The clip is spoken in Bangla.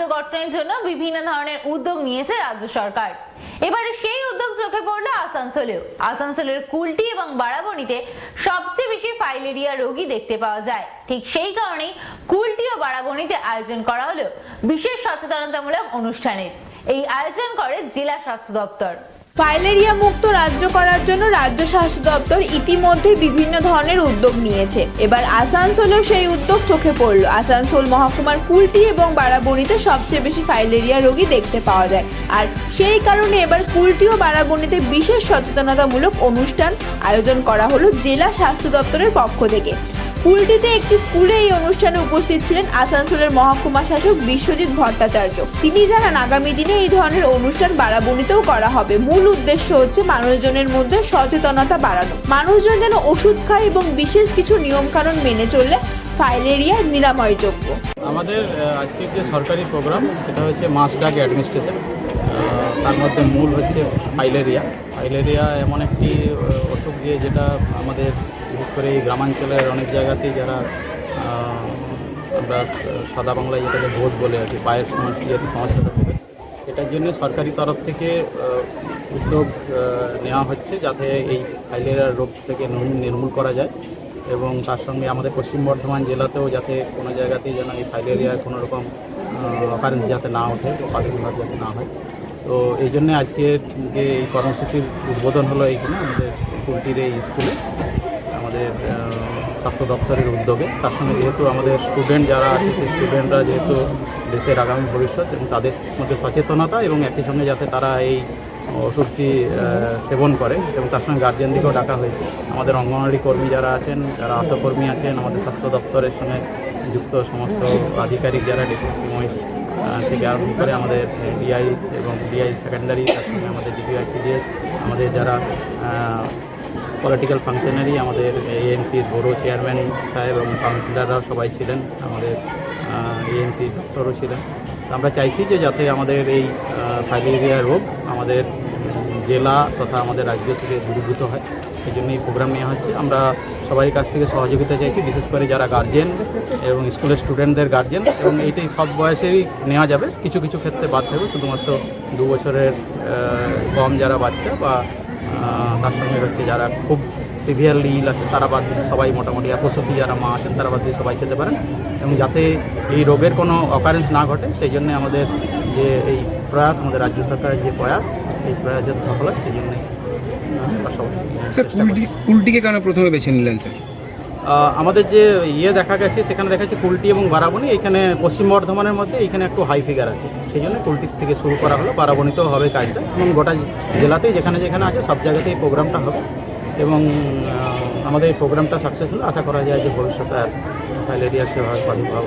রাজ্য গঠনের জন্য বিভিন্ন ধরনের উদ্যোগ নিয়েছে রাজ্য সরকার। এবারে সেই উদ্যোগ চোখে পড়ল আসানসোলেও। আসানসোলের কুলটি এবং বারাবণীতে সবচেয়ে বেশি ফাইলেরিয়া রোগী দেখতে পাওয়া যায়। ঠিক সেই কারণেই কুলটি ও বারাবণীতে আয়োজন করা হলো বিশেষ সচেতনতামূলক অনুষ্ঠানের। এই আয়োজন করে জেলা স্বাস্থ্য দপ্তর। ফাইলেরিয়া মুক্ত রাজ্য করার জন্য রাজ্য স্বাস্থ্য দপ্তর ইতিমধ্যে বিভিন্ন ধরনের উদ্যোগ নিয়েছে। এবার আসানসোলেও সেই উদ্যোগ চোখে পড়ল। আসানসোল মহকুমার কুলটি এবং বারাবণীতে সবচেয়ে বেশি ফাইলেরিয়া রোগী দেখতে পাওয়া যায়। আর সেই কারণে এবার কুলটি ও বারাবণীতে বিশেষ সচেতনতামূলক অনুষ্ঠান আয়োজন করা হলো জেলা স্বাস্থ্য দপ্তরের পক্ষ থেকে। কুলটিতে একটি স্কুলে এই অনুষ্ঠানে উপস্থিত ছিলেন আসানসোলের মহকুমা শাসক বিশ্বজিৎ ভট্টাচার্য। তিনি জানান, আগামী দিনে এই ধরনের অনুষ্ঠান বারাবণীতেও করা হবে। মূল উদ্দেশ্য হচ্ছে মানুষজনের মধ্যে সচেতনতা বাড়ানো। মানুষজন যেন ওষুধ খায় এবং বিশেষ কিছু নিয়মকানুন মেনে চললে ফাইলেরিয়া নিরাময়যোগ্য। আমাদের আজকের যে সরকারি প্রোগ্রাম, সেটা হচ্ছে মাস ডাক অ্যাডমিনিস্ট্রেশন। তার মধ্যে মূল হচ্ছে ফাইলেরিয়া ফাইলেরিয়া এমন একটি অসুখ দিয়ে যেটা আমাদের, বিশেষ করে এই গ্রামাঞ্চলের অনেক জায়গাতেই যারা আমরা সাদা বাংলায় যেটাকে ভোট বলে আর কি, পায়ের সমস্যা যেহেতু সমস্যাটা থাকে এটার জন্য সরকারি তরফ থেকে উদ্যোগ নেওয়া হচ্ছে যাতে এই ফাইলেরিয়া রোগ থেকে নির্মূল- নির্মূল করা যায় এবং তার সঙ্গে আমাদের পশ্চিম বর্ধমান জেলাতেও যাতে কোনো জায়গাতেই যেন এই ফাইলেরিয়ার কোনো রকম অকারেন্স যাতে না ওঠে প্রাদুর্ভাব যাতে না হয়। তো এই জন্যে আজকে যে এই কর্মসূচির উদ্বোধন হলো এইখানে আমাদের কুলটির এই স্কুলে, আমাদের স্বাস্থ্য দপ্তরের উদ্যোগে। তার সঙ্গে যেহেতু আমাদের স্টুডেন্ট যারা আছে, সেই স্টুডেন্টরা যেহেতু দেশের আগামী ভবিষ্যৎ এবং তাদের মধ্যে সচেতনতা এবং একই সঙ্গে যাতে তারা এই ওষুধটি সেবন করে এবং তার সঙ্গে গার্জেনদিকেও ডাকা হয়েছে। আমাদের অঙ্গনওয়াড়ি কর্মী যারা আছেন, যারা আশাকর্মী আছেন, আমাদের স্বাস্থ্য দপ্তরের সঙ্গে যুক্ত সমস্ত আধিকারিক যারা ডেপুটি মহিষ থেকে আরম্ভ করে আমাদের ডিআই এবং ডিআই সেকেন্ডারি তার সঙ্গে আমাদের ডিপিআই সিডিএস আমাদের যারা পলিটিক্যাল ফাংশনারি আমাদের এএমসির বড় চেয়ারম্যান সাহেব এবং কাউন্সিলররাও সবাই ছিলেন, আমাদের এএমসি ডক্টরও ছিলেন। আমরা চাইছি যে যাতে আমাদের এই ফাইলেরিয়া রোগ আমাদের জেলা তথা আমাদের রাজ্য থেকে দূরীভূত হয়। সেই জন্য এই প্রোগ্রাম নেওয়া হচ্ছে। আমরা সবাই কাছ থেকে সহযোগিতা চাইছি, বিশেষ করে যারা গার্জেন এবং স্কুলের স্টুডেন্টদের গার্জেন এবং এইটাই সব বয়সেরই নেওয়া যাবে। কিছু কিছু ক্ষেত্রে বাদ থাকবে, শুধুমাত্র দু বছরের কম যারা বাচ্চা বা তার সঙ্গে হচ্ছে যারা খুব সিভিয়ারলি ইল আছে তারা বাদ দিয়ে সবাই মোটামুটি প্রসূতি যারা মা আছেন তারা বাদ দিয়ে সবাই খেতে পারেন। এবং যাতে এই রোগের কোনো অকারেন্স না ঘটে সেই জন্য আমাদের যে এই প্রয়াস আমাদের রাজ্য সরকারের যে প্রয়াস সেই প্রয়াস যাতে সফল হয় সেই জন্য কুলটিকে কেন প্রথমে বেছে নিলেন স্যার? আমাদের যে ইয়ে দেখা গেছে সেখানে দেখা যাচ্ছে কুলটি এবং বারাবণী এখানে পশ্চিম বর্ধমানের মধ্যে এখানে একটু হাই ফিগার আছে। সেই জন্য কুলটির থেকে শুরু করা হলো বারাবণীতেও হবে কাজটা। এবং গোটা জেলাতেই যেখানে যেখানে আছে সব জায়গাতেই প্রোগ্রামটা হবে। এবং আমাদের এই প্রোগ্রামটা সাকসেসফুল আশা করা যায় যে ভবিষ্যতে আর ফাইলেরিয়া সেবা প্রাদুর্ভাব